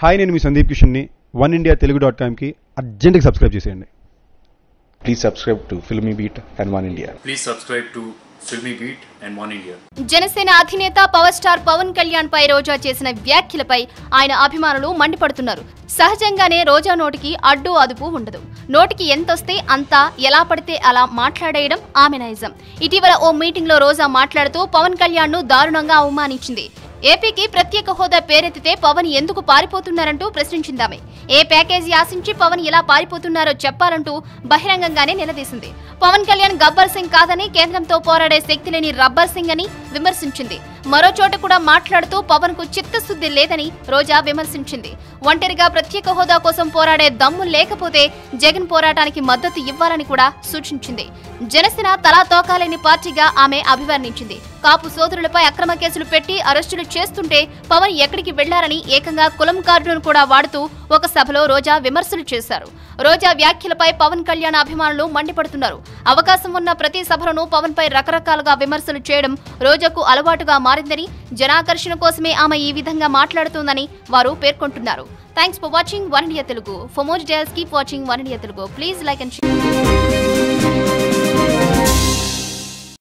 Hi నేను మీ సందీప్ కిషన్ని. వన్ ఇండియా తెలుగు డాట్ కామ్కి అర్జెంట్గా సబ్స్క్రైబ్ చేసేయండి. And One India. Please subscribe to Filmy Beat and One India. Janasena అధినేత పవర్ స్టార్ పవన్ కళ్యాణ్ పై రోజా చేసిన వ్యాఖ్యలపై ఆయన అభిమానులు మండిపడుతున్నారు. సహజంగానే రోజా నోటికి అడ్డు అదుపు ఉండదు. నోటికి ఎంతొస్తే అంతా ఎలా పడితే అలా మాట్లాడేయడం ఆమె నైజం. ఇటీవల ఓ మీటింగ్లో రోజా మాట్లాడుతూ పవన్ కళ్యాణ్ను దారుణంగా అవమానించింది. ఏపీకి ప్రత్యేక హోదా పేరెత్తితే పవన్ ఎందుకు పారిపోతున్నారంటూ ప్రశ్నించిందామె. ఏ ప్యాకేజీ ఆశించి పవన్ ఎలా పారిపోతున్నారో చెప్పాలంటూ బహిరంగంగానే నిలదీసింది. పవన్ కళ్యాణ్ గబ్బర్ సింగ్ కాదని కేంద్రంతో పోరాడే శక్తి లేని రబ్బర్ సింగ్ అని విమర్శించింది. మరో చోట కూడా మాట్లాడుతూ పవన్కు చిత్తశుద్ధి లేదని రోజా విమర్శించింది. ఒంటరిగా ప్రత్యేక హోదా కోసం పోరాడే దమ్ము లేకపోతే జగన్ పోరాటానికి మద్దతు ఇవ్వాలని కూడా సూచించింది. జనసేన తలా తోకాలేని పార్టీగా ఆమె అభివర్ణించింది. కాపు సోదరులపై అక్రమ కేసులు పెట్టి అరెస్టులు చేస్తుంటే పవన్ ఎక్కడికి వెళ్ళారని ఏకంగా కులం కార్డును కూడా వాడుతూ ఒక సభలో రోజా విమర్శలు చేశారు. రోజా వ్యాఖ్యలపై పవన్ కళ్యాణ్ అభిమానులు మండిపడుతున్నారు. అవకాశం ఉన్న ప్రతి సభలను పవన్ పై రకరకాలుగా విమర్శలు చేయడం రోజాకు అలవాటుగా మారిందని జనాకర్షణ కోసమే ఆమె ఈ విధంగా మాట్లాడుతోందని వారు పేర్కొంటున్నారు. Thanks for watching One India Telugu for more details keep watching One India Telugu please like and